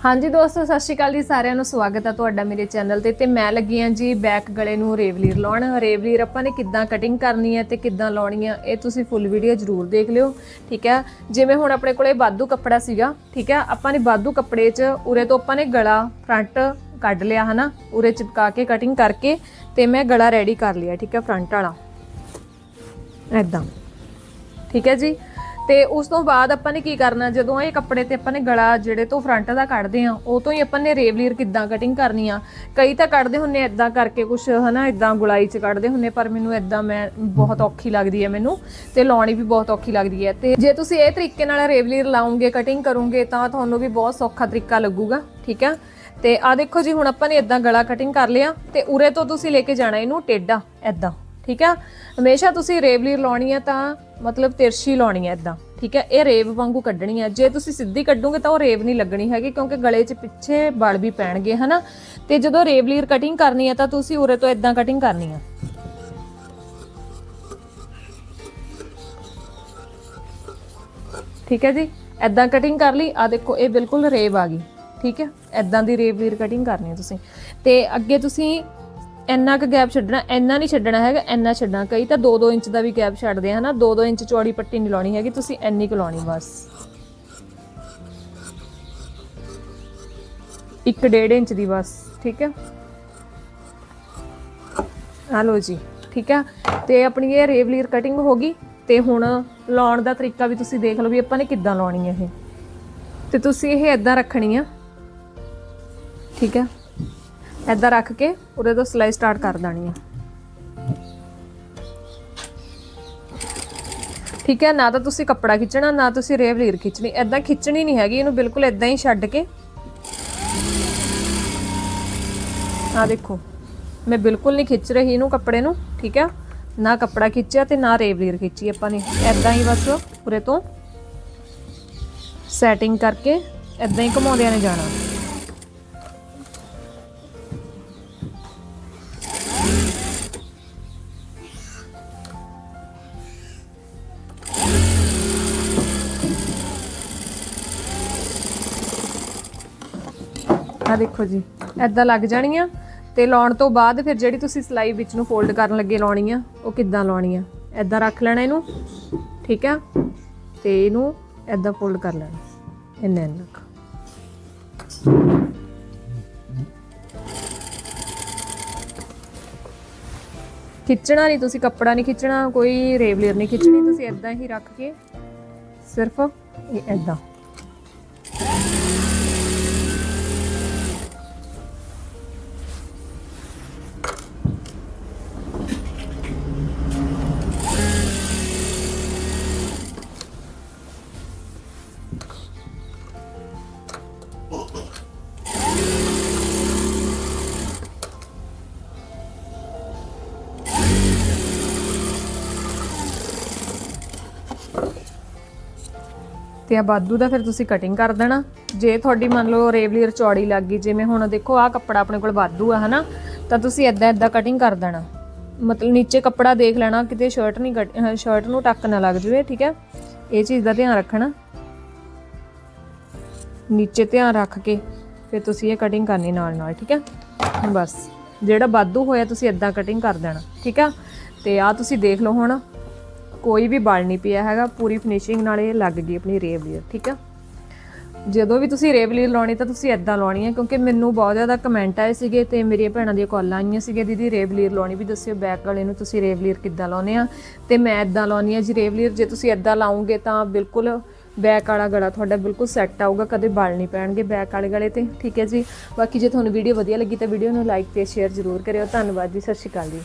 ਹਾਂਜੀ ਦੋਸਤੋ, ਸਤਿ ਸ਼੍ਰੀ ਅਕਾਲ ਜੀ। ਸਾਰਿਆਂ ਨੂੰ ਸਵਾਗਤ ਹੈ ਤੁਹਾਡਾ ਮੇਰੇ ਚੈਨਲ ਤੇ। ਤੇ ਮੈਂ ਲੱਗੀ ਹਾਂ ਜੀ ਬੈਕ ਗਲੇ ਨੂੰ ਰੇਵਲੀਰ ਲਾਉਣ। ਰੇਵਲੀਰ ਆਪਾਂ ਨੇ ਕਿੱਦਾਂ ਕਟਿੰਗ ਕਰਨੀ ਹੈ ਤੇ ਕਿੱਦਾਂ ਲਾਉਣੀ ਹੈ ਇਹ ਤੁਸੀਂ ਫੁੱਲ ਵੀਡੀਓ ਜ਼ਰੂਰ ਦੇਖ ਲਿਓ। ਠੀਕ ਹੈ ਜਿਵੇਂ ਹੁਣ ਆਪਣੇ ਕੋਲੇ ਬਾਦੂ ਕੱਪੜਾ ਸੀਗਾ, ਠੀਕ ਹੈ ਆਪਾਂ ਨੇ ਬਾਦੂ ਕੱਪੜੇ 'ਚ ਉਰੇ ਤੋਂ ਆਪਾਂ ਨੇ ਗਲਾ ਫਰੰਟ ਕੱਢ ਲਿਆ, ਹਨਾ? ਉਰੇ ਚਿਪਕਾ ਕੇ ਕਟਿੰਗ ਕਰਕੇ ਤੇ ਮੈਂ ਗਲਾ ਰੈਡੀ ਕਰ ਲਿਆ, ਠੀਕ ਹੈ ਫਰੰਟ ਵਾਲਾ। ਐਦਾਂ ਠੀਕ ਹੈ ਜੀ? ਤੇ ਉਸ ਤੋਂ ਬਾਅਦ ਆਪਾਂ ਨੇ ਕੀ ਕਰਨਾ, ਜਦੋਂ ਇਹ ਕੱਪੜੇ ਤੇ ਆਪਾਂ ਨੇ ਗਲਾ ਜਿਹੜੇ ਤੋਂ ਫਰੰਟ ਦਾ ਕੱਢਦੇ ਆ ਉਹ ਤੋਂ ਹੀ ਆਪਾਂ ਨੇ ਰੇਵਲੀਰ ਕਿੱਦਾਂ ਕਟਿੰਗ ਕਰਨੀ ਆ। ਕਈ ਤਾਂ ਕੱਢਦੇ ਹੁੰਨੇ ਐਦਾਂ ਕਰਕੇ ਕੁਝ ਹਨਾ ਐਦਾਂ ਗੁਲਾਈ ਚ ਕੱਢਦੇ ਹੁੰਨੇ ਪਰ ਮੈਨੂੰ ਐਦਾਂ ਮੈਂ ਬਹੁਤ ਔਖੀ ਲੱਗਦੀ ਹੈ ਮੈਨੂੰ ਤੇ ਲਾਉਣੀ ਵੀ ਬਹੁਤ ਔਖੀ ਲੱਗਦੀ ਹੈ ਤੇ ਜੇ ਤੁਸੀਂ ਇਹ ਤਰੀਕੇ ਨਾਲ ਰੇਵਲੀਰ ਲਾਉਂਗੇ ਕਟਿੰਗ ਕਰੋਗੇ, ਤਾਂ ਤੁਹਾਨੂੰ ਵੀ ਬਹੁਤ ਸੌਖਾ ਤਰੀਕਾ ਲੱਗੂਗਾ, ਠੀਕ ਆ? ਤੇ ਆ ਦੇਖੋ ਜੀ, ਹੁਣ ਆਪਾਂ ਨੇ ਇਦਾਂ ਗਲਾ ਕਟਿੰਗ ਕਰ ਲਿਆ ਤੇ ਉਰੇ ਤੋਂ ਤੁਸੀਂ ਲੈ ਕੇ ਜਾਣਾ ਇਹਨੂੰ ਟੇਡਾ ਐਦਾਂ ਠੀਕ ਆ? ਹਮੇਸ਼ਾ ਤੁਸੀਂ ਰੇਵਲੀਰ ਲਾਉਣੀ ਹੈ ਤਾਂ ਮਤਲਬ ਤਿਰਛੀ ਲਾਉਣੀ ਹੈ ਇਦਾਂ ਠੀਕ ਹੈ ਇਹ ਰੇਵ ਵਾਂਗੂ ਕੱਢਣੀ ਹੈ ਜੇ ਤੁਸੀਂ ਸਿੱਧੀ ਕੱਢੋਗੇ ਤਾਂ ਉਹ ਰੇਵ ਨਹੀਂ ਲੱਗਣੀ ਹੈਗੀ ਕਿਉਂਕਿ ਗਲੇ 'ਚ ਪਿੱਛੇ ਬਲ ਵੀ ਪੈਣਗੇ, ਹਨਾ? ਤੇ ਜਦੋਂ ਰੇਵਲੀਰ ਕਟਿੰਗ ਕਰਨੀ ਹੈ ਤਾਂ ਤੁਸੀਂ ਉਰੇ ਤੋਂ ਇਦਾਂ ਕਟਿੰਗ ਕਰਨੀ ਹੈ ਠੀਕ ਹੈ ਜੀ? ਐਦਾਂ ਕਟਿੰਗ ਕਰ ਲਈ ਆ ਦੇਖੋ, ਇਹ ਬਿਲਕੁਲ ਰੇਵ ਆ ਗਈ, ਠੀਕ ਹੈ ਐਦਾਂ ਦੀ ਰੇਵ ਵੀਰ ਕਟਿੰਗ ਕਰਨੀ ਹੈ ਤੁਸੀਂ। ਤੇ ਅੱਗੇ ਤੁਸੀਂ ਇੰਨਾ ਕੁ ਗੈਪ ਛੱਡਣਾ, ਇੰਨਾ ਨਹੀਂ ਛੱਡਣਾ ਹੈਗਾ, ਇੰਨਾ ਛੱਡਣਾ ਕਈ ਤਾਂ 2-2 ਇੰਚ ਦਾ ਵੀ ਗੈਪ ਛੱਡਦੇ ਆ, ਹਨਾ? 2-2 ਇੰਚ ਚੌੜੀ ਪੱਟੀ ਨਹੀਂ ਲਾਉਣੀ ਹੈਗੀ, ਤੁਸੀਂ ਇੰਨੀ ਕੁ ਲਾਉਣੀ ਬਸ। 1.5 ਇੰਚ ਦੀ ਬਸ, ਠੀਕ ਹੈ ਆ ਲੋ ਜੀ, ਠੀਕ ਹੈ ਤੇ ਆਪਣੀ ਇਹ ਰੇਵਲੀਅਰ ਕਟਿੰਗ ਹੋ ਗਈ, ਤੇ ਹੁਣ ਲਾਉਣ ਦਾ ਤਰੀਕਾ ਵੀ ਤੁਸੀਂ ਦੇਖ ਲਓ ਵੀ ਆਪਾਂ ਨੇ ਕਿੱਦਾਂ ਲਾਉਣੀ ਹੈ ਇਹ। ਤੇ ਤੁਸੀਂ ਇਹ ਇਦਾਂ ਰੱਖਣੀ ਆ, ਠੀਕ ਹੈ ਇਦਾਂ ਰੱਖ ਕੇ ਉਹਦੇ ਤੋਂ ਸਿਲਾਈ ਸਟਾਰਟ ਕਰ ਦੇਣੀ ਆ। ਠੀਕ ਹੈ, ਨਾ ਤਾਂ ਤੁਸੀਂ ਕੱਪੜਾ ਖਿੱਚਣਾ, ਨਾ ਤੁਸੀਂ ਰੇਵਲੀਰ ਖਿੱਚਣੀ। ਇਦਾਂ ਖਿੱਚਣੀ ਨਹੀਂ ਹੈਗੀ, ਇਹਨੂੰ ਬਿਲਕੁਲ ਇਦਾਂ ਹੀ ਛੱਡ ਕੇ। ਆ ਦੇਖੋ, ਮੈਂ ਬਿਲਕੁਲ ਨਹੀਂ ਖਿੱਚ ਰਹੀ ਇਹਨੂੰ ਕੱਪੜੇ ਨੂੰ, ਠੀਕ ਹੈ? ਨਾ ਕੱਪੜਾ ਖਿੱਚਿਆ ਤੇ ਨਾ ਰੇਵਲੀਰ ਖਿੱਚੀ ਆਪਾਂ ਨੇ। ਇਦਾਂ ਹੀ ਬਸ ਪੂਰੇ ਤੋਂ ਸੈਟਿੰਗ ਕਰਕੇ ਇਦਾਂ ਹੀ ਘੁਮਾਉਂਦਿਆਂ ਨੇ ਜਾਣਾ। ਆ ਦੇਖੋ ਜੀ ਐਦਾਂ ਲੱਗ ਜਾਣੀਆਂ ਤੇ ਲਾਉਣ ਤੋਂ ਬਾਅਦ ਫਿਰ ਜਿਹੜੀ ਤੁਸੀਂ ਸਲਾਈ ਵਿੱਚ ਨੂੰ ਫੋਲਡ ਕਰਨ ਲੱਗੇ ਲਾਉਣੀ ਆ, ਉਹ ਕਿੱਦਾਂ ਲਾਉਣੀ ਆ? ਐਦਾਂ ਰੱਖ ਲੈਣਾ ਇਹਨੂੰ, ਠੀਕ ਆ? ਤੇ ਇਹਨੂੰ ਐਦਾਂ ਫੋਲਡ ਕਰ ਲੈਣਾ, ਇੰਨੇ ਤੱਕ ਖਿੱਚਣਾ ਨਹੀਂ ਤੁਸੀਂ, ਕੱਪੜਾ ਨਹੀਂ ਖਿੱਚਣਾ, ਕੋਈ ਰੇਵਲੀਅਰ ਨਹੀਂ ਖਿੱਚਣੀ, ਤੁਸੀਂ ਐਦਾਂ ਹੀ ਰੱਖ ਕੇ ਸਿਰਫ ਇਹ ਐਦਾਂ ਤੇ ਆ ਬਾਦੂ ਦਾ, ਫਿਰ ਤੁਸੀਂ ਕਟਿੰਗ ਕਰ ਦੇਣਾ। ਜੇ ਤੁਹਾਡੀ ਮੰਨ ਲਓ ਰੇਵਲੀਅਰ ਚੌੜੀ ਲੱਗ ਗਈ, ਜਿਵੇਂ ਹੁਣ ਦੇਖੋ ਆ ਕੱਪੜਾ ਆਪਣੇ ਕੋਲ ਬਾਦੂ ਆ, ਹਨਾ, ਤਾਂ ਤੁਸੀਂ ਇਦਾਂ ਇਦਾਂ ਕਟਿੰਗ ਕਰ ਦੇਣਾ। ਮਤਲਬ ਨੀਚੇ ਕੱਪੜਾ ਦੇਖ ਲੈਣਾ, ਕਿਤੇ ਸ਼ਰਟ ਨਹੀਂ ਸ਼ਰਟ ਨੂੰ ਟੱਕ ਨਾ ਲੱਗ ਜਵੇ, ਠੀਕ ਹੈ? ਇਹ ਚੀਜ਼ ਦਾ ਧਿਆਨ ਰੱਖਣਾ। ਨੀਚੇ ਧਿਆਨ ਰੱਖ ਕੇ ਫਿਰ ਤੁਸੀਂ ਇਹ ਕਟਿੰਗ ਕਰਨੀ ਨਾਲ ਨਾਲ ਠੀਕ ਹੈ? ਬਸ, ਜਿਹੜਾ ਵਾਧੂ ਹੋਇਆ, ਤੁਸੀਂ ਇਦਾਂ ਕਟਿੰਗ ਕਰ ਦੇਣਾ, ਠੀਕ ਆ ਤੇ ਆ ਤੁਸੀਂ ਦੇਖ ਲਓ ਹੁਣ ਕੋਈ ਵੀ ਬਲ ਨਹੀਂ ਪਿਆ ਹੈਗਾ, ਪੂਰੀ ਫਿਨਿਸ਼ਿੰਗ ਨਾਲ ਇਹ ਲੱਗ ਗਈ ਆਪਣੀ ਰੇਵਲੀਅਰ ਠੀਕ ਆ? ਜਦੋਂ ਵੀ ਤੁਸੀਂ ਰੇਵਲੀਅਰ ਲਾਉਣੀ ਤਾਂ ਤੁਸੀਂ ਇਦਾਂ ਲਾਉਣੀ ਹੈ ਕਿਉਂਕਿ ਮੈਨੂੰ ਬਹੁਤ ਜ਼ਿਆਦਾ ਕਮੈਂਟ ਆਏ ਸੀਗੇ ਤੇ ਮੇਰੀਆਂ ਭੈਣਾਂ ਦੀਆਂ ਕਾਲਾਂ ਆਈਆਂ ਸੀਗੇ ਦੀਦੀ ਰੇਵਲੀਅਰ ਲਾਉਣੀ, ਵੀ ਦੱਸਿਓ ਬੈਕ ਵਾਲੇ ਨੂੰ ਤੁਸੀਂ ਰੇਵਲੀਅਰ ਕਿੱਦਾਂ ਲਾਉਨੇ ਆ? ਤੇ ਮੈਂ ਇਦਾਂ ਲਾਉਣੀ ਆ ਜੀ ਰੇਵਲੀਅਰ ਜੇ ਤੁਸੀਂ ਇਦਾਂ ਲਾਉਂਗੇ ਤਾਂ ਬਿਲਕੁਲ ਬੈਕ ਵਾਲਾ ਗਲਾ ਤੁਹਾਡਾ ਬਿਲਕੁਲ ਸੈੱਟ ਆਊਗਾ, ਕਦੇ ਬਲ ਨਹੀਂ ਪੈਣਗੇ ਬੈਕ ਵਾਲੇ ਗਲੇ ਤੇ, ਠੀਕ ਹੈ ਜੀ? ਬਾਕੀ ਜੇ ਤੁਹਾਨੂੰ ਵੀਡੀਓ ਵਧੀਆ ਲੱਗੀ ਤਾਂ ਵੀਡੀਓ ਨੂੰ ਲਾਈਕ ਤੇ ਸ਼ੇਅਰ ਜ਼ਰੂਰ ਕਰਿਓ, ਧੰਨਵਾਦ ਜੀ, ਸਤਿ ਸ਼੍ਰੀ ਅਕਾਲ ਜੀ।